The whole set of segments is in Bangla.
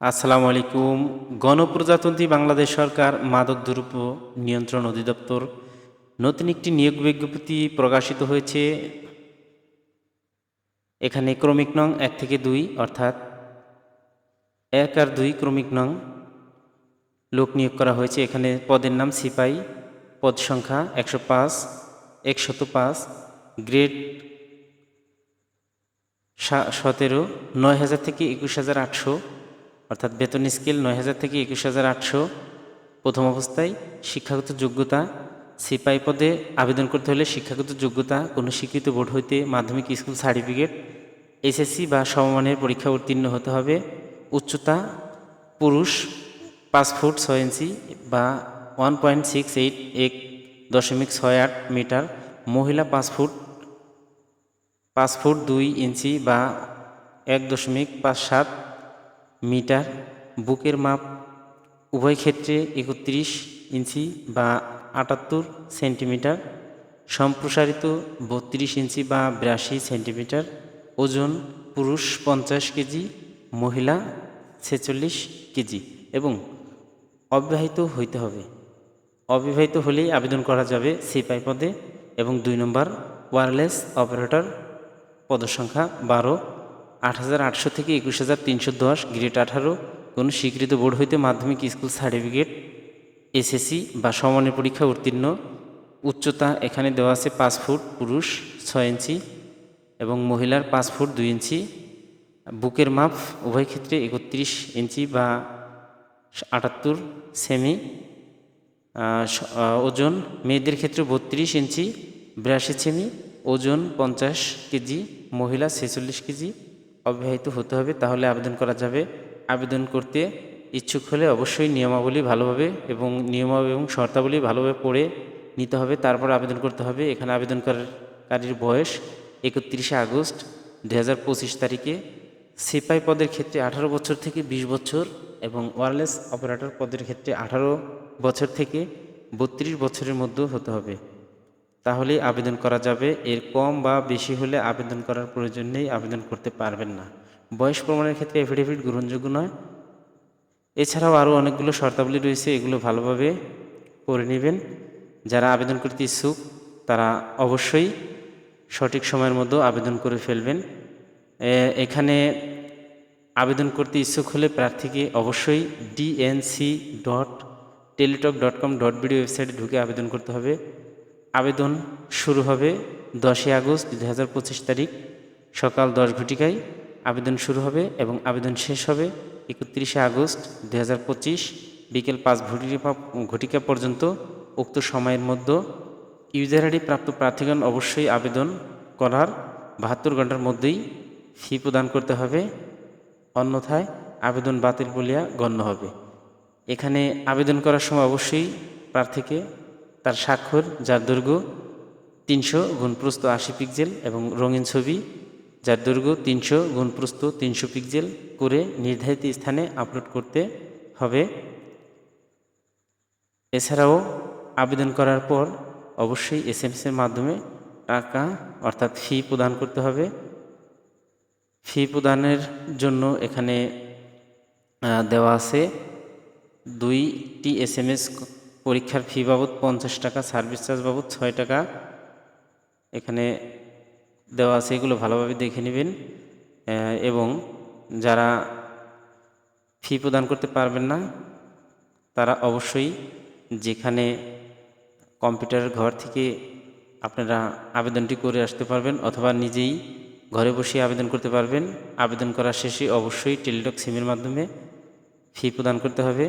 আসসালামু আলাইকুম। গণপ্রজাতন্ত্রী বাংলাদেশ সরকার মাদক দ্রব্য নিয়ন্ত্রণ অধিদপ্তর নতুন একটি নিয়োগ বিজ্ঞপ্তি প্রকাশিত হয়েছে। এখানে ক্রমিক নং এক থেকে দুই, অর্থাৎ এক আর দুই ক্রমিক নং লোক নিয়োগ করা হয়েছে। এখানে পদের নাম সিপাই, পদ সংখ্যা একশো পাঁচ, একশত পাঁচ, গ্রেড সতেরো, নয় হাজার থেকে একুশ হাজার আটশো। অর্থাৎ বেতন স্কেল নয় হাজার থেকে একুশ হাজার আটশো। প্রথম অবস্থায় শিক্ষাগত যোগ্যতা। সিপাই পদে আবেদন করতে হলে শিক্ষাগত যোগ্যতা কোনো স্বীকৃত বোর্ড হইতে মাধ্যমিক স্কুল সার্টিফিকেট, এসএসসি বা সমমানের পরীক্ষা উত্তীর্ণ হতে হবে। উচ্চতা, পুরুষ, পাঁচ ফুট ছয় ইঞ্চি বা ওয়ান পয়েন্ট সিক্স এইট এক দশমিক ছয় আট মিটার। মহিলা পাঁচ ফুট পাঁচ ফুট দুই ইঞ্চি বা এক দশমিক পাঁচ সাত মিটার, বুকের মাপ, উভয় ক্ষেত্রে একত্রিশ ইঞ্চি বা আটাত্তর সেন্টিমিটার, সম্প্রসারিত বত্রিশ ইঞ্চি বা বিরাশি সেন্টিমিটার, ওজন পুরুষ পঞ্চাশ কেজি, মহিলা ছেচল্লিশ কেজি এবং অবিবাহিত হইতে হবে। অবিবাহিত হলেই আবেদন করা যাবে সিপাই পদে এবং দুই নম্বর ওয়্যারলেস অপারেটর পদসংখ্যা বারো। আট হাজার আটশো থেকে একুশ হাজার তিনশো দশ গ্রেড আঠারো কোনো স্বীকৃত বোর্ড হইতে মাধ্যমিক স্কুল সার্টিফিকেট, এসএসসি বা সমানের পরীক্ষা উত্তীর্ণ। উচ্চতা এখানে দেওয়া আছে পাঁচ ফুট, পুরুষ ছয় ইঞ্চি এবং মহিলার পাঁচ ফুট দুই ইঞ্চি। বুকের মাপ উভয় ক্ষেত্রে একত্রিশ ইঞ্চি বা আটাত্তর সেমি। ওজন মেয়েদের ক্ষেত্রে বত্রিশ ইঞ্চি, বিরাশি সেমি। ওজন পঞ্চাশ কেজি, মহিলা ছেচল্লিশ কেজি। অবিবাহিত হতে হবে, তাহলে আবেদন করা যাবে। আবেদন করতে ইচ্ছুক হলে অবশ্যই নিয়মাবলী ভালোভাবে এবং নিয়মাবলী এবং শর্তাবলী ভালোভাবে পড়ে নিতে হবে। তারপর আবেদন করতে হবে। এখানে আবেদনকারীর বয়স একত্রিশে আগস্ট দু হাজার পঁচিশ তারিখে। সিপাই পদের ক্ষেত্রে আঠারো বছর থেকে ২০ বছর এবং ওয়ারলেস অপারেটর পদের ক্ষেত্রে আঠারো বছর থেকে বত্রিশ বছরের মধ্যে হতে হবে। তাহলেই আবেদন করা যাবে। এর কম বা বেশি হলে আবেদন করার প্রয়োজন নেই, আবেদন করতে পারবেন না। বয়স প্রমাণের ক্ষেত্রে এফিডেভিট গ্রহণযোগ্য নয়। এছাড়াও আরও অনেকগুলো শর্তাবলী রয়েছে, এগুলো ভালোভাবে করে নেবেন। যারা আবেদন করতে ইচ্ছুক, তারা অবশ্যই সঠিক সময়ের মধ্যে আবেদন করে ফেলবেন। এখানে আবেদন করতে ইচ্ছুক হলে প্রার্থীকে অবশ্যই DNC dot Teletalk dot com dot BD ওয়েবসাইটে ঢুকে আবেদন করতে হবে। আবেদন শুরু হবে দশই আগস্ট দু তারিখ, সকাল দশ ঘটিকায়। আবেদন শুরু হবে এবং আবেদন শেষ হবে একত্রিশে আগস্ট দু বিকেল পাঁচ ঘটিকা ঘটিকা পর্যন্ত। উক্ত সময়ের মধ্যে ইউজার আইডি প্রাপ্ত প্রার্থীগণ অবশ্যই আবেদন করার বাহাত্তর ঘণ্টার মধ্যেই ফি প্রদান করতে হবে। অন্যথায় আবেদন বাতিল বলিয়া গণ্য হবে। এখানে আবেদন করার সময় অবশ্যই প্রার্থীকে তার স্বাক্ষর, যার দৈর্ঘ্য তিনশো গুণপ্রস্ত আশি পিক্সেল এবং রঙিন ছবি, যার দৈর্ঘ্য তিনশো গুণপ্রস্ত তিনশো পিক্সেল করে নির্ধারিত স্থানে আপলোড করতে হবে। এছাড়াও আবেদন করার পর অবশ্যই এস এম এসের মাধ্যমে টাকা, অর্থাৎ ফি প্রদান করতে হবে। ফি প্রদানের জন্য এখানে দেওয়া আছে দুইটি এস এম এস পরীক্ষার ফি বাবদ পঞ্চাশ টাকা সার্ভিস চার্জ বাবদ ছয় টাকা। এখানে দেওয়া আছে, এগুলো ভালোভাবে দেখে নেবেন। এবং যারা ফি প্রদান করতে পারবেন না, তারা অবশ্যই যেখানে কম্পিউটারের ঘর থেকে আপনারা আবেদনটি করে আসতে পারবেন অথবা নিজেই ঘরে বসে আবেদন করতে পারবেন। আবেদন করার শেষে অবশ্যই টেলিটক সিমের মাধ্যমে ফি প্রদান করতে হবে।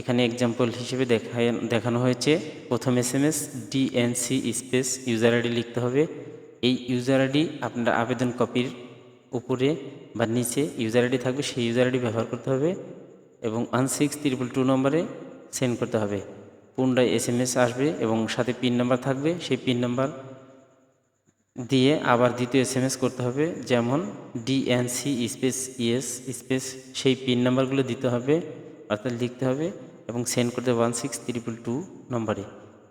এখানে এক্সাম্পল হিসেবে দেখা দেখানো হয়েছে। প্রথম S M S DNC space user ID লিখতে হবে। এই ইউজার আইডি আপনার আবেদন কপির উপরে বা নিচে ইউজার আইডি থাকবে, সেই ইউজার আইডি ব্যবহার করতে হবে এবং ওয়ান সিক্স ত্রিপল টু নম্বরে সেন্ড করতে হবে। পুনরায় এস এম এস আসবে এবং সাথে পিন নাম্বার থাকবে, সেই পিন নাম্বার দিয়ে আবার দ্বিতীয় এস এম এস করতে হবে। যেমন ডিএনসি স্পেস ইএস স্পেস সেই পিন নাম্বারগুলো দিতে হবে, অর্থাৎ লিখতে হবে। এবং সেন্ড করতে ওয়ান সিক্স ত্রিপল টু নম্বরে।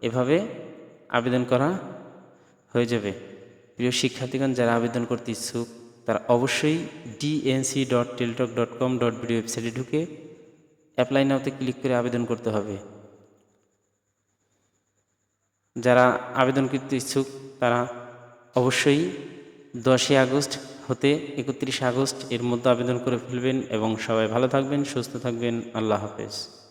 এভাবে আবেদন করা হয়ে যাবে। প্রিয় শিক্ষার্থীগণ, যারা আবেদন করতে ইচ্ছুক, তারা অবশ্যই DNC dot Teletalk dot com dot BD ওয়েবসাইটে ঢুকে অ্যাপ্লাই নাওতে ক্লিক করে আবেদন করতে হবে। যারা আবেদন করতে ইচ্ছুক, তারা অবশ্যই দশই আগস্ট হতে একত্রিশে আগস্ট এর মধ্যে আবেদন করে ফেলবেন এবং সবাই ভালো থাকবেন, সুস্থ থাকবেন। আল্লাহ হাফেজ।